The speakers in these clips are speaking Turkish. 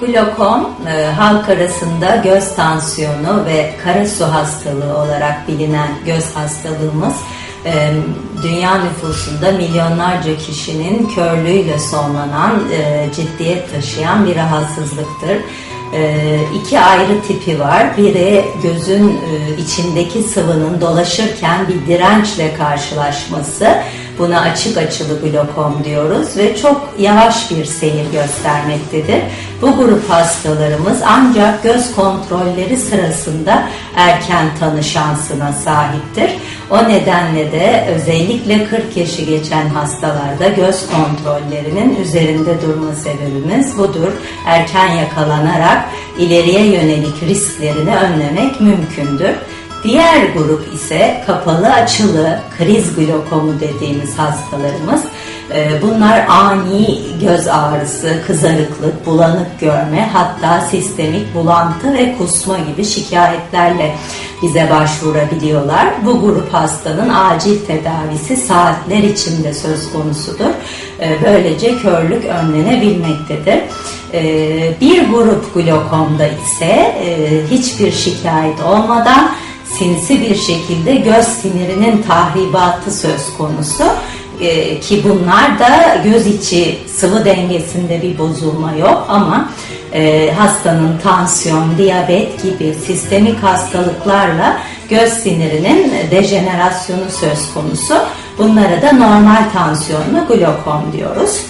Glokom e, halk arasında göz tansiyonu ve kara su hastalığı olarak bilinen göz hastalığımız e, dünya nüfusunda milyonlarca kişinin körlüğüyle sonlanan e, ciddiyet taşıyan bir rahatsızlıktır. E, iki ayrı tipi var. Biri gözün e, içindeki sıvının dolaşırken bir dirençle karşılaşması. Buna açık açılı glokom diyoruz ve çok yavaş bir seyir göstermektedir. Bu grup hastalarımız ancak göz kontrolleri sırasında erken tanı şansına sahiptir. O nedenle de özellikle 40 yaşı geçen hastalarda göz kontrollerinin üzerinde durma sebebimiz budur. Erken yakalanarak ileriye yönelik risklerini önlemek mümkündür. Diğer grup ise kapalı açılı kriz glokomu dediğimiz hastalarımız. Ee, Bunlar ani göz ağrısı, kızarıklık, bulanık görme, hatta sistemik bulantı ve kusma gibi şikayetlerle bize başvurabiliyorlar. Bu grup hastanın acil tedavisi saatler içinde söz konusudur. Ee, Böylece körlük önlenebilmektedir. Ee, Bir grup glokomda ise e, hiçbir şikayet olmadan sinsi bir şekilde göz sinirinin tahribatı söz konusu Ee, ki bunlar da göz içi sıvı dengesinde bir bozulma yok ama e, hastanın tansiyon, diyabet gibi sistemik hastalıklarla göz sinirinin dejenerasyonu söz konusu. Bunlara da normal tansiyonlu glokom diyoruz.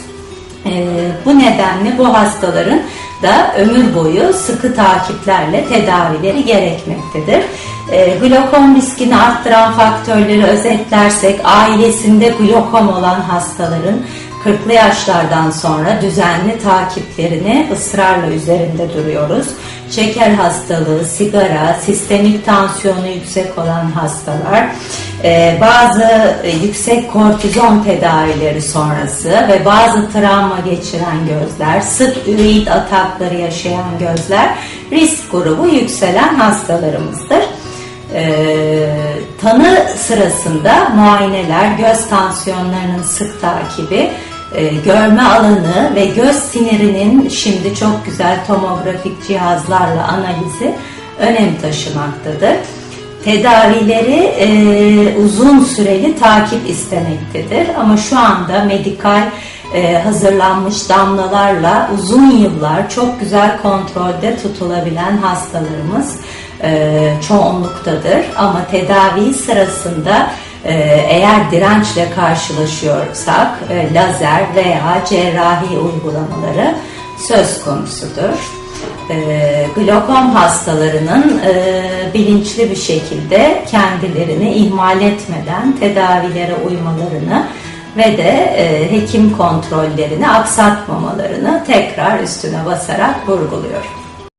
Ee, bu nedenle bu hastaların da ömür boyu sıkı takiplerle tedavileri gerekmektedir. Ee, glokom riskini arttıran faktörleri özetlersek ailesinde glokom olan hastaların 40'lı yaşlardan sonra düzenli takiplerini ısrarla üzerinde duruyoruz. Şeker hastalığı, sigara, sistemik tansiyonu yüksek olan hastalar, e, bazı e, yüksek kortizon tedavileri sonrası ve bazı travma geçiren gözler, sık üreid atakları yaşayan gözler risk grubu yükselen hastalarımızdır. Ee, tanı sırasında muayeneler, göz tansiyonlarının sık takibi, e, görme alanı ve göz sinirinin şimdi çok güzel tomografik cihazlarla analizi önem taşımaktadır. Tedavileri e, uzun süreli takip istemektedir ama şu anda medikal e, hazırlanmış damlalarla uzun yıllar çok güzel kontrolde tutulabilen hastalarımız e, çoğunluktadır ama tedavi sırasında e, eğer dirençle karşılaşıyorsak e, lazer veya cerrahi uygulamaları söz konusudur. E, glokom hastalarının e, bilinçli bir şekilde kendilerini ihmal etmeden tedavilere uymalarını ve de e, hekim kontrollerini aksatmamalarını tekrar üstüne basarak vurguluyorum.